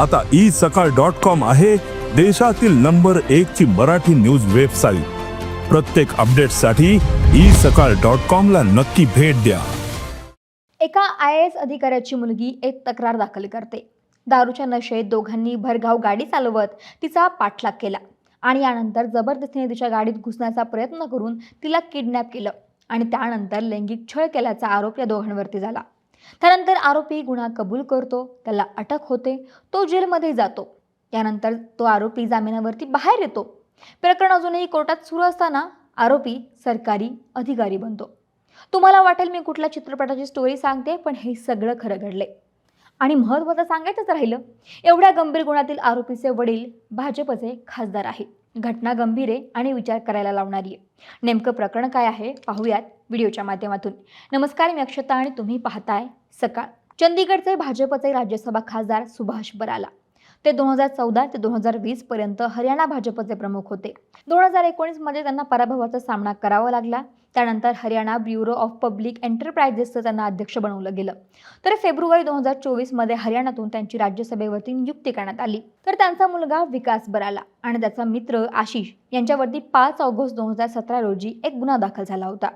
आता ई सकाळ dot com आहे देशातील नंबर एक ची मराठी न्यूज वेबसाईट. प्रत्येक अपडेटसाठी ई सकाळ डॉट कॉम ला नक्की भेट द्या. एका आय एस अधिकाऱ्याची मुलगी एक तक्रार दाखल करते. दारूच्या नशेत दोघांनी भरधाव गाडी चालवत तिचा पाठलाग केला आणि यानंतर जबरदस्तीने तिच्या गाडीत घुसण्याचा प्रयत्न करून तिला किडनॅप केलं आणि त्यानंतर लैंगिक छळ केल्याचा आरोप या दोघांवरती झाला. त्यानंतर आरोपी गुन्हा कबूल करतो त्याला अटक होते तो जेलमध्ये जातो. त्यानंतर तो आरोपी जामिनावरती बाहेर येतो. प्रकरण अजूनही कोर्टात सुरू असताना आरोपी सरकारी अधिकारी बनतो. तुम्हाला वाटेल मी कुठल्या चित्रपटाची स्टोरी सांगते पण हे सगळं खरं घडले आणि महत्त्वाचं सांगायचंच राहिलं एवढ्या गंभीर गुणातील आरोपीचे वडील भाजपचे खासदार आहे घटना गंभीर आहे आणि विचार करायला लावणारी आहे. नेमकं प्रकरण काय आहे पाहूयात व्हिडिओच्या माध्यमातून. नमस्कार मी अक्षता आणि तुम्ही पाहताय सकाळ. चंदीगडचे भाजपचे राज्यसभा खासदार सुभाष बराला. ते दोन हजार चौदा ते दोन हजार वीस पर्यंत हरियाणा भाजपचे प्रमुख होते. दोन हजार एकोणीसमध्ये त्यांना पराभवाचा सामना करावा लागला. त्यानंतर हरियाणा ब्युरो ऑफ पब्लिक एंटरप्राइजेसचं त्यांना अध्यक्ष बनवलं गेलं. तर फेब्रुवारी दोन हजार चोवीसमध्ये हरियाणातून त्यांची राज्यसभेवरती नियुक्ती करण्यात आली. तर त्यांचा मुलगा विकास बराला आणि त्याचा मित्र आशिष यांच्यावरती पाच ऑगस्ट दोन हजार सतरा रोजी एक गुन्हा दाखल झाला होता.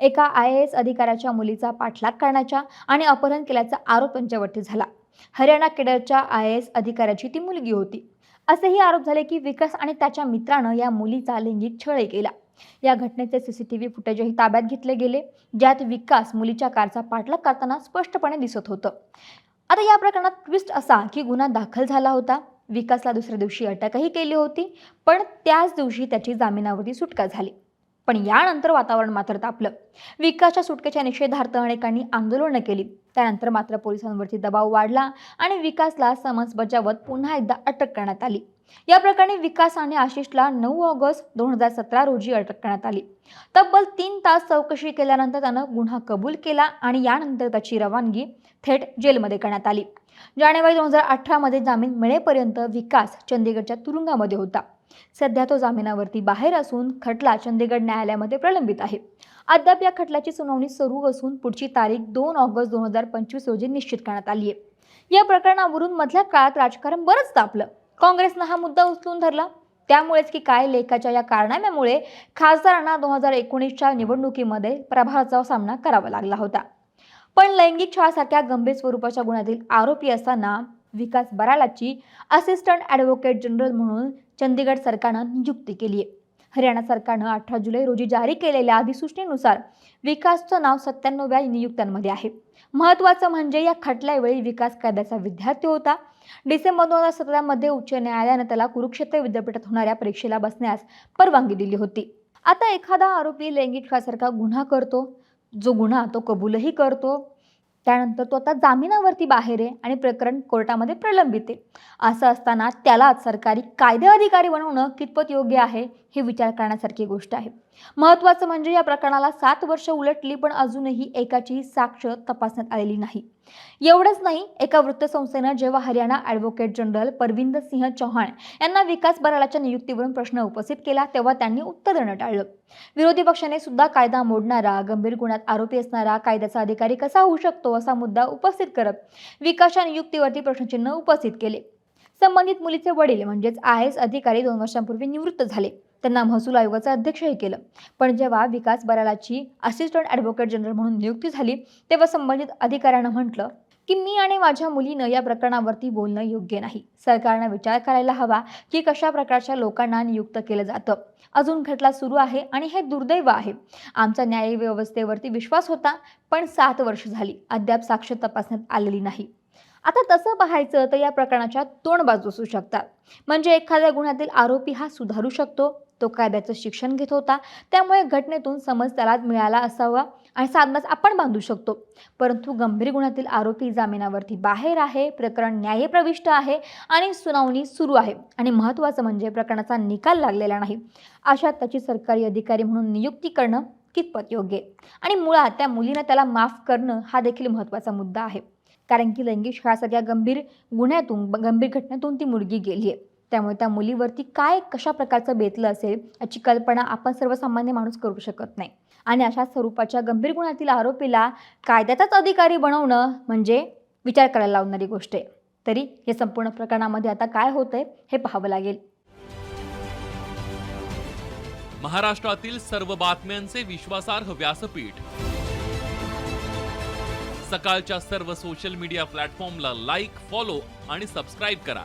एका आय ए एस अधिकाऱ्याच्या मुलीचा पाठलाग करण्याच्या आणि अपहरण केल्याचा आरोप त्यांच्यावरती झाला. हरियाणा केडरच्या आय ए एस अधिकाऱ्याची ती मुलगी होती. असेही आरोप झाले की विकास आणि त्याच्या मित्रानं या मुलीचा लैंगिक छळ केला. या घटनेचे सीसीटीव्ही फुटेजही ताब्यात घेतले गेले ज्यात विकास मुलीच्या कारचा पाठलाग करताना स्पष्टपणे दिसत होतं. आता या प्रकरणात ट्विस्ट असा की गुन्हा दाखल झाला होता. विकासला दुसऱ्या दिवशी अटकही केली होती पण त्याच दिवशी त्याची जामिनावरती सुटका झाली. पण यानंतर वातावरण मात्र तापलं. विकासच्या सुटकेच्या निषेधार्थ अनेकांनी आंदोलनं केली. त्यानंतर मात्र पोलिसांवरती दबाव वाढला आणि विकासला समन्स बजावत पुन्हा एकदा अटक करण्यात आली. या प्रकरणी विकास आणि आशिषला नऊ ऑगस्ट दोन हजार सतरा रोजी अटक करण्यात आली. तब्बल तीन तास चौकशी केल्यानंतर त्यानं गुन्हा कबूल केला आणि यानंतर त्याची रवानगी थेट जेलमध्ये करण्यात आली. जानेवारी दोन हजार अठरामध्ये जामीन मिळेपर्यंत विकास चंदीगडच्या तुरुंगामध्ये होता. सध्या तो जामिनावरती बाहेर असून खटला चंदीगड न्यायालयामध्ये प्रलंबित आहे. अद्याप या खटल्याची सुनावणी सुरू असून पुढची तारीख दोन ऑगस्ट दोन हजार पंचवीस रोजी निश्चित करण्यात आली आहे. या प्रकरणावरून मधल्या काळात राजकारण बरंच तापलं. काँग्रेसनं हा मुद्दा उचलून धरला. त्यामुळेच की काय लेखाच्या या कारनाम्यामुळे खासदारांना दोन हजार एकोणीसच्या निवडणुकीमध्ये प्रभावाचा सामना करावा लागला होता. पण लैंगिक छळासारख्या गंभीर स्वरूपाच्या गुन्ह्यातील आरोपी असताना विकास बरालाची असिस्टंट ॲडव्होकेट जनरल म्हणून चंदीगड सरकारनं नियुक्ती केली आहे हरियाणा सरकारनं अठरा जुलै रोजी जारी केलेल्या अधिसूचनेनुसार विकासचं नाव सत्त्याण्णव्या नियुक्त्यांमध्ये आहे. महत्त्वाचं म्हणजे या खटल्यावेळी विकास कायद्याचा विद्यार्थी होता. डिसेंबर दोन हजार सतरामध्ये उच्च न्यायालयानं त्याला कुरुक्षेत्र विद्यापीठात होणाऱ्या परीक्षेला बसण्यास परवानगी दिली होती. आता एखादा आरोपी लैंगिकळासारखा गुन्हा करतो. जो गुन्हा तो कबूलही करतो. त्यानंतर तो आता जामिनावरती बाहेर आहे आणि प्रकरण कोर्टामध्ये प्रलंबित आहे. असं असताना त्यालाच सरकारी कायदे अधिकारी बनवणं कितपत योग्य आहे? हे विचार करण्यासारखी गोष्ट आहे. महत्त्वाचं म्हणजे या प्रकरणाला सात वर्ष उलटली पण अजूनही एकाची साक्ष तपासण्यात आलेली नाही. एवढंच नाही एका वृत्तसंस्थेनं जेव्हा हरियाणा ॲडव्होकेट जनरल परविंदर सिंह चौहान यांना विकास बरालाच्या नियुक्तीवरून प्रश्न उपस्थित केला तेव्हा त्यांनी उत्तर देणं टाळलं. विरोधी पक्षाने सुद्धा कायदा मोडणारा गंभीर गुन्ह्यात आरोपी असणारा कायद्याचा अधिकारी कसा होऊ शकतो असा मुद्दा उपस्थित करत विकासच्या नियुक्तीवरती प्रश्नचिन्ह उपस्थित केले. संबंधित मुलीचे वडील म्हणजेच आय एस अधिकारी दोन वर्षांपूर्वी निवृत्त झाले. त्यांना महसूल आयोगाचं अध्यक्षही केलं. पण जेव्हा विकास बरालाची असिस्टंट ॲडव्होकेट जनरल म्हणून नियुक्ती झाली तेव्हा संबंधित अधिकाऱ्यानं म्हटलं की मी आणि माझ्या मुलीनं या प्रकरणावरती बोलणं योग्य नाही. सरकारनं विचार करायला हवा की कशा प्रकारच्या लोकांना नियुक्त केलं जातं. अजून खटला सुरू आहे आणि हे दुर्दैव आहे. आमचा न्याय व्यवस्थेवरती विश्वास होता पण सात वर्ष झाली. अद्याप साक्ष तपासण्यात आलेली नाही. आता तसं पाहायचं तर या प्रकरणाच्या दोन बाजू असू शकतात. म्हणजे एखाद्या गुन्ह्यातील आरोपी हा सुधारू शकतो तो कायद्याचं शिक्षण घेत होता. त्यामुळे घटनेतून समज त्याला मिळाला असावा आणि साधनाच आपण बांधू शकतो. परंतु गंभीर गुन्ह्यातील आरोपी जामिनावरती बाहेर आहे प्रकरण न्यायप्रविष्ट आहे आणि सुनावणी सुरू आहे. आणि महत्त्वाचं म्हणजे प्रकरणाचा निकाल लागलेला नाही. अशा त्याची सरकारी अधिकारी म्हणून नियुक्ती करणं कितपत योग्य? आहे आणि मुळात त्या मुलीनं त्याला माफ करणं हा देखील महत्त्वाचा मुद्दा आहे. कारण की लैंगिक छळासारख्या गंभीर गुन्ह्यातून गंभीर घटनेतून ती मुलगी गेली आहे त्यामुळे त्या मुलीवरती काय कशा प्रकारचं बेतलं असेल याची कल्पना आपण सर्वसामान्य माणूस करू शकत नाही. आणि अशा स्वरूपाच्या गंभीर गुणातील आरोपीला कायद्याचाच अधिकारी बनवणं म्हणजे विचार करायला लावणारी गोष्ट आहे. तरी हे संपूर्ण प्रकरणामध्ये आता काय होतंय हे पाहावं लागेल. महाराष्ट्रातील सर्व बातम्यांचे विश्वासार्ह व्यासपीठ. सकाळच्या सर्व सोशल मीडिया प्लॅटफॉर्मला लाईक फॉलो आणि सबस्क्राईब करा.